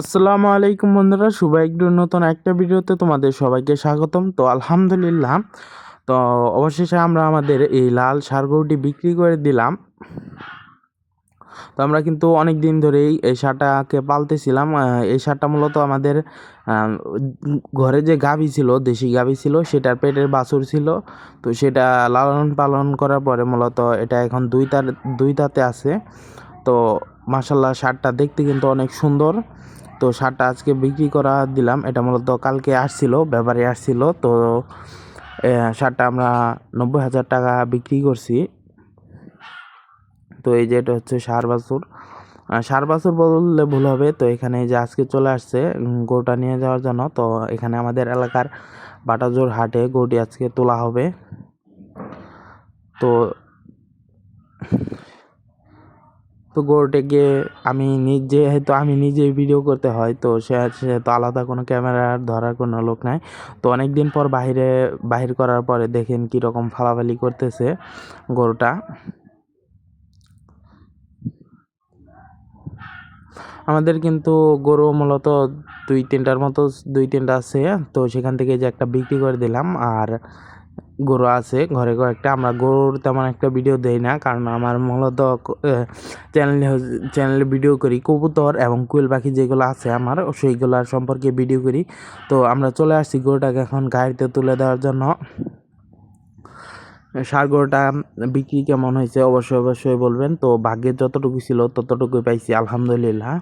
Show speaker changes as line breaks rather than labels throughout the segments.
আসসালামু আলাইকুম বন্ধুরা শুভ একটু নতুন একটা ভিডিওতে তোমাদের সবাইকে স্বাগতম। তো আলহামদুলিল্লাহ, তো অবশেষে আমরা আমাদের এই লাল সার গরুটি বিক্রি করে দিলাম। তো আমরা কিন্তু অনেক দিন ধরেই এই সারটাকে পালতেছিলাম। এই সারটা মূলত আমাদের ঘরে যে গাভী ছিল, দেশি গাভী ছিল, সেটার পেটের বাছুর ছিল। তো সেটা লালন পালন করার পরে মূলত এটা এখন দুই তার দুই তাতে আছে। তো মাসাল্লাহ সারটা দেখতে কিন্তু অনেক সুন্দর। তো সারটা আজকে বিক্রি করা দিলাম। এটা মূলত কালকে আসছিল, ব্যাপারে আসছিল। তো সারটা আমরা নব্বই হাজার টাকা বিক্রি করছি। তো এই যে এটা হচ্ছে সার বাছুর। সার বাছুর বললে ভুল হবে। তো এখানে যে আজকে চলে আসছে গরুটা নিয়ে যাওয়ার জন্য। তো এখানে আমাদের এলাকার বাটাজোর হাটে গরুটি আজকে তোলা হবে। তো তো গরুটাকে আমি নিজে হয়তো আমি নিজে ভিডিও করতে হয়, তো সে তো আলাদা কোনো ক্যামেরা ধরার কোনো লোক নাই। তো অনেক দিন পর বাইরে বাহির করার পরে দেখেন কীরকম ফালাফালি করতেছে গরুটা। আমাদের কিন্তু গরু মূলত দুই তিনটার মতো, দুই তিনটা আছে, তো সেখান থেকে যে একটা বিক্রি করে দিলাম। আর গরু আছে, ঘরে কয়েকটা। আমরা গরুর তেমন একটা ভিডিও দেই না, কারণ আমার মূলত চ্যানেলে চ্যানেলে ভিডিও করি। কবুতর এবং কুইল পাখি যেগুলো আছে আমার সেইগুলোর সম্পর্কে ভিডিও করি। তো আমরা চলে আসছি গরুটাকে এখন গাড়িতে তুলে দেওয়ার জন্য। সার গরুটা বিক্রি কেমন হয়েছে অবশ্যই অবশ্যই বলবেন। তো ভাগ্যের যতটুকু ছিল ততটুকুই পাইছি, আলহামদুলিল্লাহ।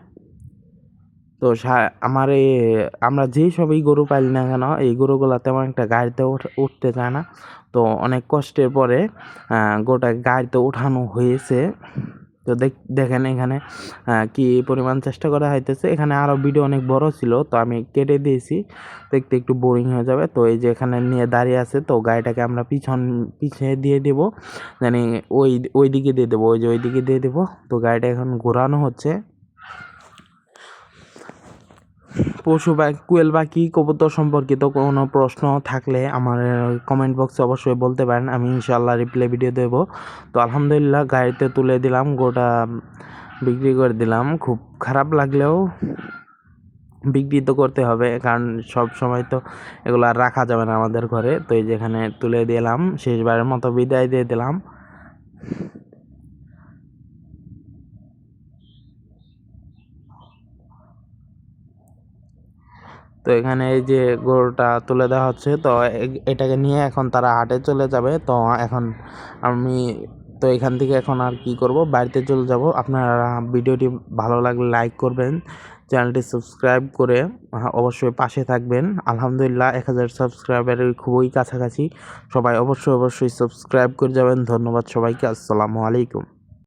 তো আমার এই আমরা যেই সবই গরু পাইলি না কেন, এই গরুগুলা তেমন একটা গাড়িতে উঠ- উঠতে চায় না। তো অনেক কষ্টের পরে গোটা গাড়িতে উঠানো হয়েছে। তো দেখ, দেখেন এখানে কি পরিমাণ চেষ্টা করা হইতেছে। এখানে আরও ভিডিও অনেক বড় ছিল, তো আমি কেটে দিয়েছি। দেখতে একটু বোরিং হয়ে যাবে। তো এই যে এখানে নিয়ে দাঁড়িয়ে আছে, তো গাড়িটাকে আমরা পিছন পিছিয়ে দিয়ে দেব। জানি ওই ওই দিকে দিয়ে দেবো, ওই যে ওই দিকে দিয়ে দেবো। তো গাড়িটা এখন ঘোরানো হচ্ছে। পশু বা কুয়েল পাখি কবুতর সম্পর্কিত কোনো প্রশ্ন থাকলে আমার কমেন্ট বক্সে অবশ্যই বলতে পারেন, আমি ইনশাল্লাহ রিপ্লাই ভিডিও দেবো। তো আলহামদুলিল্লাহ গাড়িতে তুলে দিলাম, গোটা বিক্রি করে দিলাম। খুব খারাপ লাগলেও বিক্রি তো করতে হবে, কারণ সব সময় তো এগুলো আর রাখা যাবে না আমাদের ঘরে। তো এই যেখানে তুলে দিলাম, শেষবারের মতো বিদায় দিয়ে দিলাম। তো এখানে এই যে গরুটা তুলে দেওয়া হচ্ছে, তো এটাকে নিয়ে এখন তারা হাটে চলে যাবে। তো এখন আমি, তো এখান থেকে এখন আর কি করব? বাড়িতে চলে যাব। আপনারা ভিডিওটি ভালো লাগলে লাইক করবেন, চ্যানেলটি সাবস্ক্রাইব করে অবশ্যই পাশে থাকবেন। আলহামদুলিল্লাহ, এক হাজার সাবস্ক্রাইবারের খুবই কাছাকাছি। সবাই অবশ্যই অবশ্যই সাবস্ক্রাইব করে যাবেন। ধন্যবাদ সবাইকে। আসসালামু আলাইকুম।